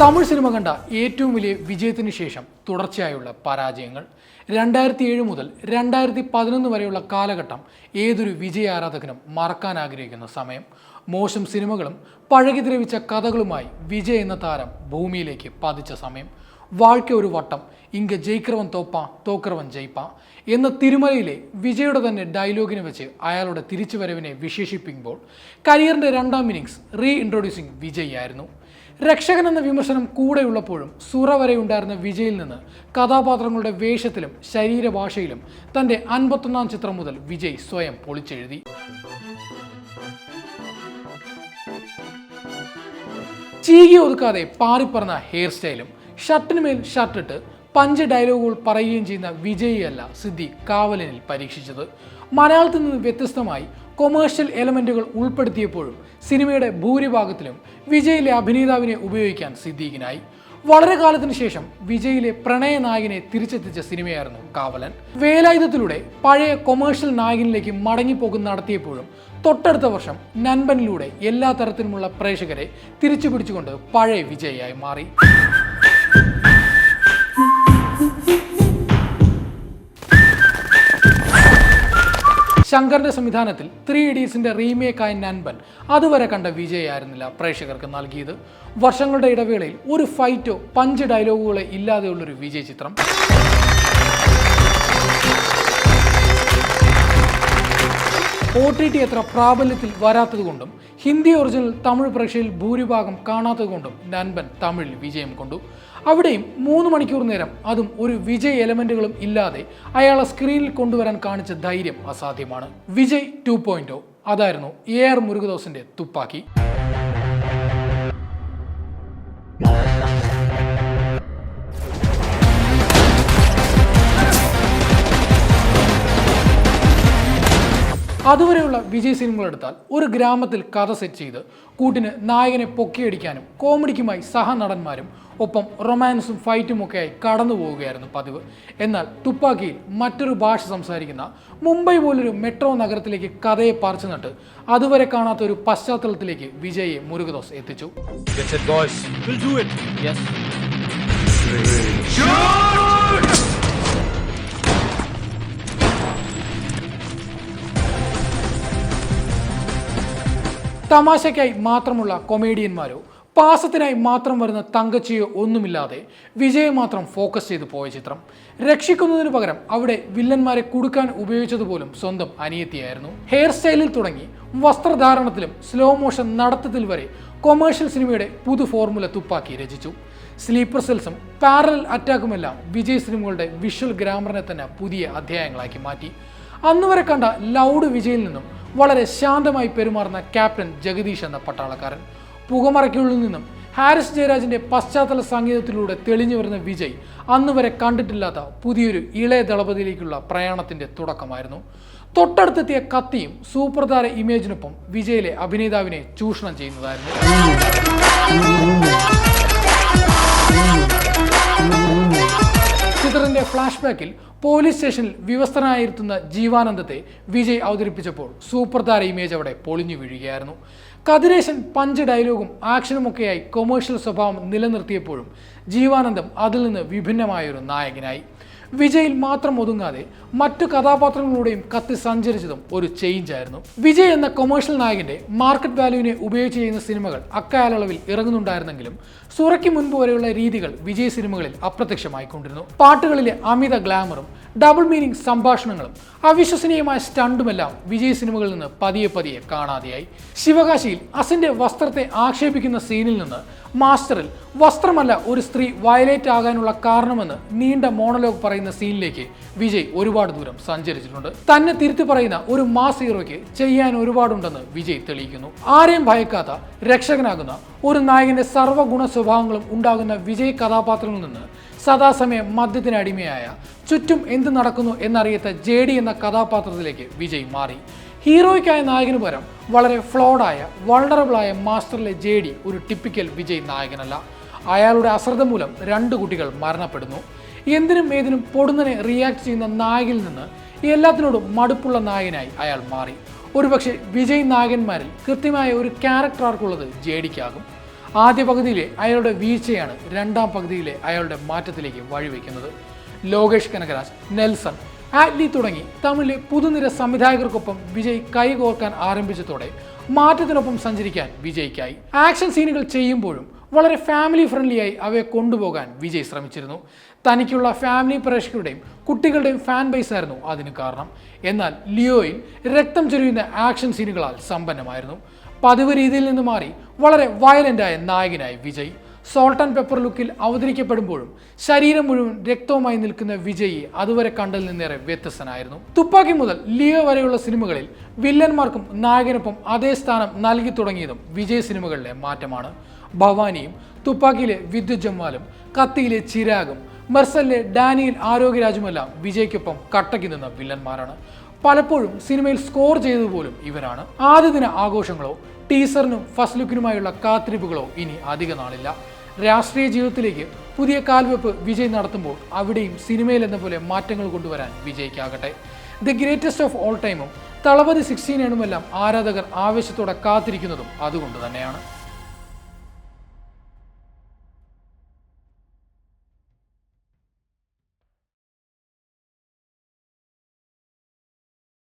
Tamil cinema കണ്ട ഏറ്റവും വലിയ വിജയത്തിന് ശേഷം തുടർച്ചയായുള്ള പരാജയങ്ങൾ. രണ്ടായിരത്തി ഏഴ് മുതൽ രണ്ടായിരത്തി പതിനൊന്ന് വരെയുള്ള കാലഘട്ടം ഏതൊരു വിജയ ആരാധകനും മറക്കാൻ ആഗ്രഹിക്കുന്ന സമയം. മോശം സിനിമകളും പഴകിദ്രവിച്ച കഥകളുമായി വിജയ് എന്ന താരം ഭൂമിയിലേക്ക് പതിച്ച സമയം. വാഴ്ക്ക ഒരു വട്ടം ഇങ്ക ജയിക്രവൻ തോപ്പ തോക്രവൻ ജയിപ്പ എന്ന തിരുമലയിലെ വിജയുടെ തന്നെ ഡയലോഗിനെ വെച്ച് അയാളുടെ തിരിച്ചുവരവിനെ വിശേഷിപ്പിക്കുമ്പോൾ കരിയറിന്റെ രണ്ടാം ഇന്നിങ്സ് റീ ഇൻട്രൊഡ്യൂസിംഗ് വിജയ് ആയിരുന്നു. രക്ഷകൻ എന്ന വിമർശനം കൂടെയുള്ളപ്പോഴും സുറ വരെ ഉണ്ടായിരുന്ന വിജയിൽ നിന്ന് കഥാപാത്രങ്ങളുടെ വേഷത്തിലും ശരീരഭാഷയിലും തന്റെ അൻപത്തൊന്നാം ചിത്രം മുതൽ വിജയ് സ്വയം പൊളിച്ചെഴുതി. ചീകി ഒതുക്കാതെ പാറിപ്പറന്ന ഹെയർ സ്റ്റൈലും ഷർട്ടിന് മേൽ ഷർട്ടിട്ട് പഞ്ച് ഡയലോഗുകൾ പറയുകയും ചെയ്യുന്ന വിജയിയല്ല സിദ്ധി കാവലനിൽ പരീക്ഷിച്ചത്. മലയാളത്തിൽ നിന്ന് വ്യത്യസ്തമായി കൊമേഴ്ഷ്യൽ എലമെന്റുകൾ ഉൾപ്പെടുത്തിയപ്പോഴും സിനിമയുടെ ഭൂരിഭാഗത്തിലും വിജയിലെ അഭിനേതാവിനെ ഉപയോഗിക്കാൻ സിദ്ദീഖിനായി. വളരെ കാലത്തിന് ശേഷം വിജയിലെ പ്രണയ നായകനെ തിരിച്ചെത്തിച്ച സിനിമയായിരുന്നു കാവലൻ. വേലായുധത്തിലൂടെ പഴയ കൊമേഴ്ഷ്യൽ നായകനിലേക്ക് മടങ്ങിപ്പോകുന്ന നടത്തിയപ്പോഴും തൊട്ടടുത്ത വർഷം നൻപനിലൂടെ എല്ലാ തരത്തിലുമുള്ള പ്രേക്ഷകരെ തിരിച്ചു പിടിച്ചുകൊണ്ട് പഴയ വിജയായി മാറി. ശങ്കറിന്റെ സംവിധാനത്തിൽ ത്രീ ഇഡീസിന്റെ റീമേക്കായ നൻപൻ അതുവരെ കണ്ട വിജയമായിരുന്നില്ല പ്രേക്ഷകർക്ക് നൽകിയത്. വർഷങ്ങളുടെ ഇടവേളയിൽ ഒരു ഫൈറ്റോ പഞ്ച് ഡയലോഗുകളോ ഇല്ലാതെയുള്ളൊരു വിജയ ചിത്രം. ഒ ടി ടി എത്ര പ്രാബല്യത്തിൽ വരാത്തതുകൊണ്ടും ഹിന്ദി ഒറിജിനൽ തമിഴ് പ്രേക്ഷയിൽ ഭൂരിഭാഗം കാണാത്തതുകൊണ്ടും നൻപൻ തമിഴിൽ വിജയം കൊണ്ടു. അവിടെയും മൂന്ന് മണിക്കൂർ നേരം അതും ഒരു വിജയ് എലമെന്റുകളും ഇല്ലാതെ അയാളെ സ്ക്രീനിൽ കൊണ്ടുവരാൻ കാണിച്ച ധൈര്യം അസാധ്യമാണ്. വിജയ് ടു പോയിന്റ് അതായിരുന്നു എ ആർ മുരുകദോസിന്റെ തുപ്പാക്കി. അതുവരെയുള്ള വിജയ് സിനിമകൾ എടുത്താൽ ഒരു ഗ്രാമത്തിൽ കഥ സെറ്റ് ചെയ്ത് കൂട്ടിന് നായകനെ പൊക്കിയടിക്കാനും കോമഡിക്കുമായി സഹനടന്മാരും ഒപ്പം റൊമാൻസും ഫൈറ്റും ഒക്കെയായി കടന്നു പോവുകയായിരുന്നു പതിവ്. എന്നാൽ തുപ്പാക്കിയിൽ മറ്റൊരു ഭാഷ സംസാരിക്കുന്ന മുംബൈ പോലൊരു മെട്രോ നഗരത്തിലേക്ക് കഥയെ പറിച്ചു നട്ട് അതുവരെ കാണാത്ത ഒരു പശ്ചാത്തലത്തിലേക്ക് വിജയെ മുരുകദോസ് എത്തിച്ചു. തമാശയ്ക്കായി മാത്രമുള്ള കൊമേഡിയന്മാരോ പാസത്തിനായി മാത്രം വരുന്ന തങ്കച്ചിയോ ഒന്നുമില്ലാതെ വിജയ് മാത്രം ഫോക്കസ് ചെയ്ത് പോയ ചിത്രം. രക്ഷിക്കുന്നതിന് പകരം അവിടെ വില്ലന്മാരെ കുടുക്കാൻ ഉപയോഗിച്ചതുപോലും സ്വന്തം അനിയത്തിയായിരുന്നു. ഹെയർ സ്റ്റൈലിൽ തുടങ്ങി വസ്ത്രധാരണത്തിലും സ്ലോ മോഷൻ നടത്തത്തിൽ വരെ കൊമേഴ്ഷ്യൽ സിനിമയുടെ പുതു ഫോർമുല തുപ്പാക്കി രചിച്ചു. സ്ലീപ്പർ സെൽസും പാരലൽ അറ്റാക്കുമെല്ലാം വിജയ് സിനിമകളുടെ വിഷ്വൽ ഗ്രാമറിനെ തന്നെ പുതിയ അധ്യായങ്ങളാക്കി മാറ്റി. അന്നുവരെ കണ്ട ലൗഡ് വിജയിൽ നിന്നും വളരെ ശാന്തമായി പെരുമാറുന്ന ക്യാപ്റ്റൻ ജഗദീഷ് എന്ന പട്ടാളക്കാരൻ. പുകമറയ്ക്കുള്ളിൽ നിന്നും ഹാരിസ് ജയരാജിന്റെ പശ്ചാത്തല സംഗീതത്തിലൂടെ തെളിഞ്ഞു വരുന്ന വിജയ് അന്ന് വരെ കണ്ടിട്ടില്ലാത്ത പുതിയൊരു ഇളയ ദളപതിയിലേക്കുള്ള പ്രയാണത്തിന്റെ തുടക്കമായിരുന്നു. തൊട്ടടുത്തെത്തിയ കത്തിയും സൂപ്രധാര ഇമേജിനൊപ്പം വിജയിലെ അഭിനേതാവിനെ ചൂഷണം ചെയ്യുന്നതായിരുന്നു. ഫ്ലാഷ് ബാക്കിൽ പോലീസ് സ്റ്റേഷനിൽ വിവസ്ഥനായിരുത്തുന്ന ജീവാനന്ദത്തെ വിജയ് അവതരിപ്പിച്ചപ്പോൾ സൂപ്പർ താര ഇമേജ് അവിടെ പൊളിഞ്ഞു വീഴുകയായിരുന്നു. കതിരേശൻ പഞ്ച് ഡയലോഗും ആക്ഷനുമൊക്കെയായി കൊമേഴ്ഷ്യൽ സ്വഭാവം നിലനിർത്തിയപ്പോഴും ജീവാനന്ദം അതിൽ നിന്ന് വിഭിന്നമായൊരു നായകനായി. വിജയിൽ മാത്രം ഒതുങ്ങാതെ മറ്റു കഥാപാത്രങ്ങളിലൂടെയും കത്തി സഞ്ചരിച്ചതും ഒരു ചേഞ്ച് ആയിരുന്നു. വിജയ് എന്ന കൊമേഴ്ഷ്യൽ നായകന്റെ മാർക്കറ്റ് വാല്യൂവിനെ ഉപയോഗിച്ച് ചെയ്യുന്ന സിനിമകൾ അക്കാലയളവിൽ ഇറങ്ങുന്നുണ്ടായിരുന്നെങ്കിലും സുറയ്ക്ക് മുൻപ് വരെയുള്ള രീതികൾ വിജയ് സിനിമകളിൽ അപ്രത്യക്ഷമായിക്കൊണ്ടിരുന്നു. പാട്ടുകളിലെ അമിത ഗ്ലാമറും ഡബിൾ മീനിങ് സംഭാഷണങ്ങളും അവിശ്വസനീയമായ സ്റ്റണ്ടുമെല്ലാം വിജയ് സിനിമകളിൽ നിന്ന് പതിയെ പതിയെ കാണാതെയായി. ശിവകാശിയിൽ അസിന്റെ വസ്ത്രത്തെ ആക്ഷേപിക്കുന്ന സീനിൽ നിന്ന് മാസ്റ്ററിൽ വസ്ത്രമല്ല ഒരു സ്ത്രീ വയലേറ്റ് ആകാനുള്ള കാരണമെന്ന് നീണ്ട മോണലോഗ് പറയുന്ന സീനിലേക്ക് വിജയ് ഒരുപാട് ദൂരം സഞ്ചരിച്ചിട്ടുണ്ട്. തന്നെ തിരുത്തി പറയുന്ന ഒരു മാസ് ഹീറോയ്ക്ക് ചെയ്യാൻ ഒരുപാടുണ്ടെന്ന് വിജയ് തെളിയിക്കുന്നു. ആരെയും ഭയക്കാത്ത രക്ഷകനാകുന്ന ഒരു നായകന്റെ സർവഗുണ സ്വഭാവങ്ങളും ഉണ്ടാകുന്ന വിജയ് കഥാപാത്രങ്ങളിൽ നിന്ന് സദാസമയം മദ്യത്തിന് അടിമയായ ചുറ്റും എന്ത് നടക്കുന്നു എന്നറിയാത്ത ജെ ഡി എന്ന കഥാപാത്രത്തിലേക്ക് വിജയ് മാറി. ഹീറോയ്ക്കായ നായകന് പകരം വളരെ ഫ്ലോഡായ വൾണറബിളായ മാസ്റ്ററിലെ ജെ ഡി ഒരു ടിപ്പിക്കൽ വിജയ് നായകനല്ല. അയാളുടെ അശ്രദ്ധ മൂലം രണ്ട് കുട്ടികൾ മരണപ്പെടുന്നു. എന്തിനും ഏതിനും പൊടുന്നനെ റിയാക്ട് ചെയ്യുന്ന നായകിൽ നിന്ന് എല്ലാത്തിനോടും മടുപ്പുള്ള നായകനായി അയാൾ മാറി. ഒരുപക്ഷെ വിജയ് നായകന്മാരിൽ കൃത്യമായ ഒരു ക്യാരക്ടർ ആർക്കുള്ളത് ജെ ഡിക്കാകും. ആദ്യ പകുതിയിലെ അയാളുടെ വീഴ്ചയാണ് രണ്ടാം പകുതിയിലെ അയാളുടെ മാറ്റത്തിലേക്ക് വഴിവെക്കുന്നത്. ലോകേഷ് കനകരാജ് നെൽസൺ. ആറ്റ്ലി തുടങ്ങി. തമിഴിലെ പുതുനിര സംവിധായകർക്കൊപ്പം വിജയ് കൈകോർക്കാൻ ആരംഭിച്ചതോടെ മാറ്റത്തിനൊപ്പം സഞ്ചരിക്കാൻ വിജയ്ക്കായി. ആക്ഷൻ സീനുകൾ ചെയ്യുമ്പോഴും വളരെ ഫാമിലി ഫ്രണ്ട്ലിയായി അവയെ കൊണ്ടുപോകാൻ വിജയ് ശ്രമിച്ചിരുന്നു. തനിക്കുള്ള ഫാമിലി പ്രേക്ഷകരുടെയും കുട്ടികളുടെയും ഫാൻ ബേസ് ആയിരുന്നു അതിന് കാരണം. എന്നാൽ ലിയോയിൽ രക്തം ചൊരിയുന്ന ആക്ഷൻ സീനുകളാൽ സമ്പന്നമായിരുന്നു. പതിവ് രീതിയിൽ നിന്ന് മാറി വളരെ വയലന്റായ നായകനായി വിജയ്. സോൾട്ട് ആൻഡ് പെപ്പർ ലുക്കിൽ അവതരിക്കപ്പെടുമ്പോഴും ശരീരം മുഴുവൻ രക്തവുമായി നിൽക്കുന്ന വിജയ് അതുവരെ കണ്ടതിൽ നിന്നേറെ വ്യത്യസ്തനായിരുന്നു. തുപ്പാക്കി മുതൽ ലിയോ വരെയുള്ള സിനിമകളിൽ വില്ലന്മാർക്കും നായകനൊപ്പം അതേ സ്ഥാനം നൽകി തുടങ്ങിയതും വിജയ് സിനിമകളിലെ മാറ്റമാണ്. ഭവാനിയും തുപ്പാക്കിയിലെ വിദ്യുത് ജംവാലും കത്തിയിലെ ചിരാഗും മെർസലിലെ ഡാനിയൽ ആരോഗ്യരാജുമെല്ലാം വിജയ്ക്കൊപ്പം കട്ടയ്ക്ക് നിന്ന വില്ലന്മാരാണ്. പലപ്പോഴും സിനിമയിൽ സ്കോർ ചെയ്തതുപോലും ഇവരാണ്. ആദ്യ ദിന ആഘോഷങ്ങളോ ടീസറിനും ഫസ്റ്റ് ലുക്കിനുമായുള്ള കാത്തിരിപ്പുകളോ ഇനി അധിക നാളില്ല. രാഷ്ട്രീയ ജീവിതത്തിലേക്ക് പുതിയ കാൽവെപ്പ് വിജയ് നടത്തുമ്പോൾ അവിടെയും സിനിമയിൽ എന്ന പോലെ മാറ്റങ്ങൾ കൊണ്ടുവരാൻ വിജയ്ക്കാകട്ടെ. ദി ഗ്രേറ്റസ്റ്റ് ഓഫ് ഓൾ ടൈമും തളപതി സിക്സ്റ്റീൻ എണ്ണുമെല്ലാം ആരാധകർ ആവേശത്തോടെ കാത്തിരിക്കുന്നതും അതുകൊണ്ട് തന്നെയാണ്.